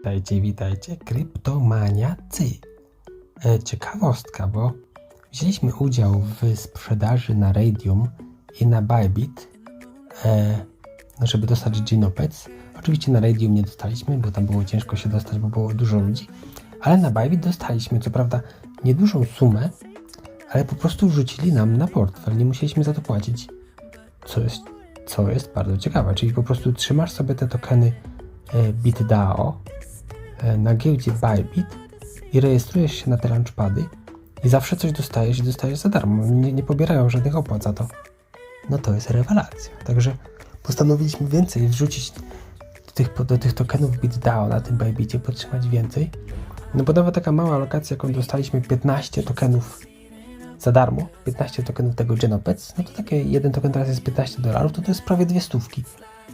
Witajcie, witajcie, kryptomaniacy. E, ciekawostka, bo wzięliśmy udział w sprzedaży na Radium i na Bybit, e, żeby dostać Ginopets. Oczywiście na Radium nie dostaliśmy, bo tam było ciężko się dostać, bo było dużo ludzi, ale na Bybit dostaliśmy, co prawda niedużą sumę, ale po prostu wrzucili nam na portfel, nie musieliśmy za to płacić, co jest, co jest bardzo ciekawe, czyli po prostu trzymasz sobie te tokeny e, BitDAO na giełdzie Bybit i rejestrujesz się na te launchpady i zawsze coś dostajesz i dostajesz za darmo, nie, nie pobierają żadnych opłat za to. No to jest rewelacja, także postanowiliśmy więcej wrzucić do tych, do tych tokenów BitDAO na tym Bybicie, podtrzymać więcej. No bo nawet taka mała alokacja, jaką dostaliśmy 15 tokenów za darmo, 15 tokenów tego Genopets, no to takie jeden token teraz jest 15 dolarów, to to jest prawie dwie stówki.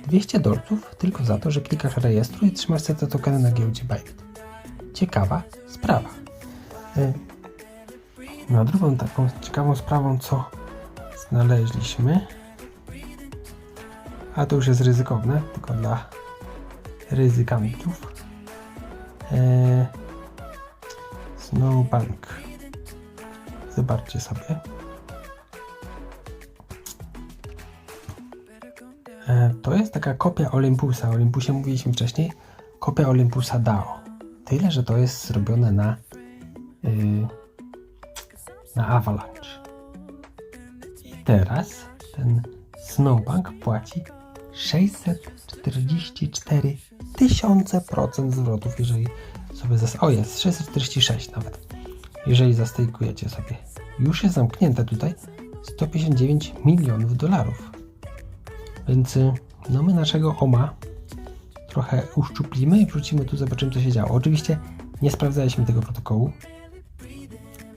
200 dolców tylko za to, że klikasz rejestruj i trzymasz sobie te tokeny na giełdzie Bybit. Ciekawa sprawa. Y, No a drugą taką ciekawą sprawą, co znaleźliśmy, a to już jest ryzykowne, tylko dla ryzykantów. E, Snowbank. Zobaczcie sobie. To jest taka kopia Olympusa. O Olympusie mówiliśmy wcześniej. Kopia Olympusa DAO. Tyle, że to jest zrobione na, yy, na Avalanche. I teraz ten Snowbank płaci 644 tysiące procent zwrotów, jeżeli sobie zas... O jest, 646 nawet. Jeżeli zastejkujecie sobie. Już jest zamknięte tutaj 159 milionów dolarów. Więc y, no my naszego OMA trochę uszczuplimy i wrócimy tu, zobaczymy co się działo. Oczywiście nie sprawdzaliśmy tego protokołu.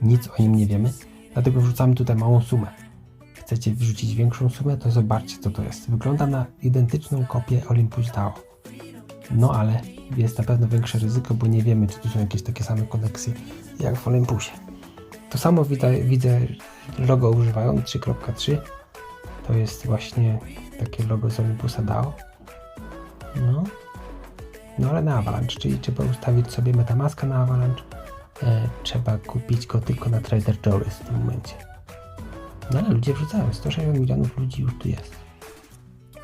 Nic o nim nie wiemy, dlatego wrzucamy tutaj małą sumę. Chcecie wrzucić większą sumę, to zobaczcie co to jest. Wygląda na identyczną kopię Olympus DAO. No ale jest na pewno większe ryzyko, bo nie wiemy, czy tu są jakieś takie same koneksje jak w Olympusie. To samo widzę, logo używają 3.3. To jest właśnie takie logo z Olympusa DAO. No. No ale na Avalanche, czyli trzeba ustawić sobie Metamaska na Avalanche. E, trzeba kupić go tylko na Trader Joe's w tym momencie. No ale ludzie wrzucają, 160 milionów ludzi już tu jest.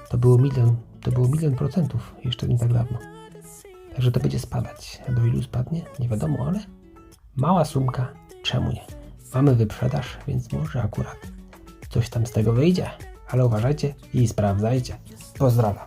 To było milion, to było milion procentów jeszcze nie tak dawno. Także to będzie spadać. A do ilu spadnie? Nie wiadomo, ale mała sumka, czemu nie? Mamy wyprzedaż, więc może akurat coś tam z tego wyjdzie. Ale uważajcie i sprawdzajcie. Pozdrawiam.